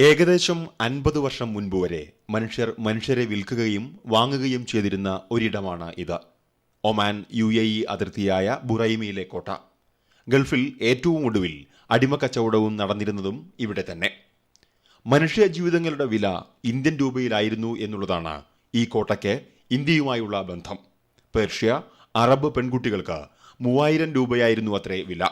ഏകദേശം അൻപത് വർഷം മുൻപ് വരെ മനുഷ്യർ മനുഷ്യരെ വിൽക്കുകയും വാങ്ങുകയും ചെയ്തിരുന്ന ഒരിടമാണ് ഇത്. ഒമാൻ യു എ ഇ അതിർത്തിയായ ബുറൈമിയിലെ കോട്ട. ഗൾഫിൽ ഏറ്റവും ഒടുവിൽ അടിമക്കച്ചവടവും നടന്നിരുന്നതും ഇവിടെ തന്നെ. മനുഷ്യ ജീവിതങ്ങളുടെ വില ഇന്ത്യൻ രൂപയിലായിരുന്നു എന്നുള്ളതാണ് ഈ കോട്ടയ്ക്ക് ഇന്ത്യയുമായുള്ള ബന്ധം. പേർഷ്യ അറബ് പെൺകുട്ടികൾക്ക് മൂവായിരം രൂപയായിരുന്നു അത്രേ വില.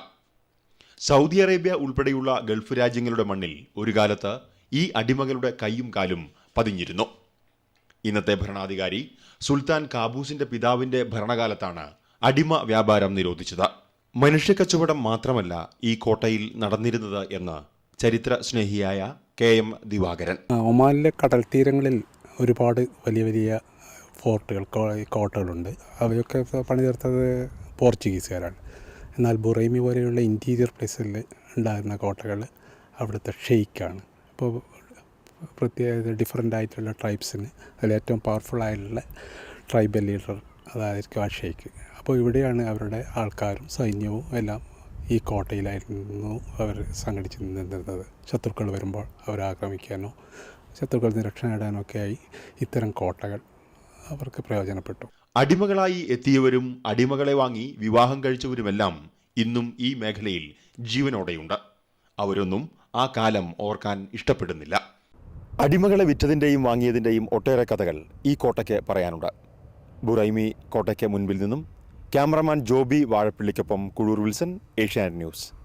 സൗദി അറേബ്യ ഉൾപ്പെടെയുള്ള ഗൾഫ് രാജ്യങ്ങളുടെ മണ്ണിൽ ഒരു കാലത്ത് ഈ അടിമകളുടെ കൈയും കാലും പതിഞ്ഞിരുന്നു. ഇന്നത്തെ ഭരണാധികാരി സുൽത്താൻ കാബൂസിന്റെ പിതാവിന്റെ ഭരണകാലത്താണ് അടിമ വ്യാപാരം നിരോധിച്ചത്. മനുഷ്യക്കച്ചവടം മാത്രമല്ല ഈ കോട്ടയിൽ നടന്നിരുന്നത് എന്ന് ചരിത്ര സ്നേഹിയായ കെ എം ദിവാകരൻ. ഒമാനിലെ കടൽ തീരങ്ങളിൽ ഒരുപാട് വലിയ വലിയ ഫോർട്ടുകൾ കോട്ടകളുണ്ട്. അവയൊക്കെ പണിതീർത്തത് പോർച്ചുഗീസുകാരാണ്. എന്നാൽ ബുറൈമി പോലെയുള്ള ഇന്റീരിയർ പ്ലേസിൽ ഉണ്ടായിരുന്ന കോട്ടകൾ അവിടുത്തെ ഷെയ്ക്കാണ്. അപ്പോൾ പ്രത്യേക ഡിഫറെന്റ് ആയിട്ടുള്ള ട്രൈബ്സിന് അതിൽ ഏറ്റവും പവർഫുൾ ആയിട്ടുള്ള ട്രൈബൽ ലീഡർ അതായിരിക്കും ആ ഷെയ്ക്ക് അപ്പോൾ ഇവിടെയാണ് അവരുടെ ആൾക്കാരും സൈന്യവും എല്ലാം ഈ കോട്ടയിലായിരുന്നു അവർ സംഘടിച്ച് നിന്നിരുന്നത്. ശത്രുക്കൾ വരുമ്പോൾ അവരെ ആക്രമിക്കാനോ ശത്രുക്കൾ നിരക്ഷ നേടാനോ ഒക്കെയായി ഇത്തരം കോട്ടകൾ അവർക്ക് പ്രയോജനപ്പെട്ടു. അടിമകളായി എത്തിയവരും അടിമകളെ വാങ്ങി വിവാഹം കഴിച്ചവരുമെല്ലാം ഇന്നും ഈ മേഖലയിൽ ജീവനോടെയുണ്ട്. അവരൊന്നും ആ കാലം ഓർക്കാൻ ഇഷ്ടപ്പെടുന്നില്ല. അടിമകളെ വിറ്റതിന്റെയും വാങ്ങിയതിന്റെയും ഒട്ടേറെ കഥകൾ ഈ കോട്ടയ്ക്ക് പറയാനുണ്ട്. ബുറൈമി കോട്ടയ്ക്ക് മുൻപിൽ നിന്നും ക്യാമറമാൻ ജോബി വാഴപ്പിള്ളിക്കൊപ്പം കുഴൂർ വിൽസൺ ഏഷ്യാനെറ്റ് ന്യൂസ്.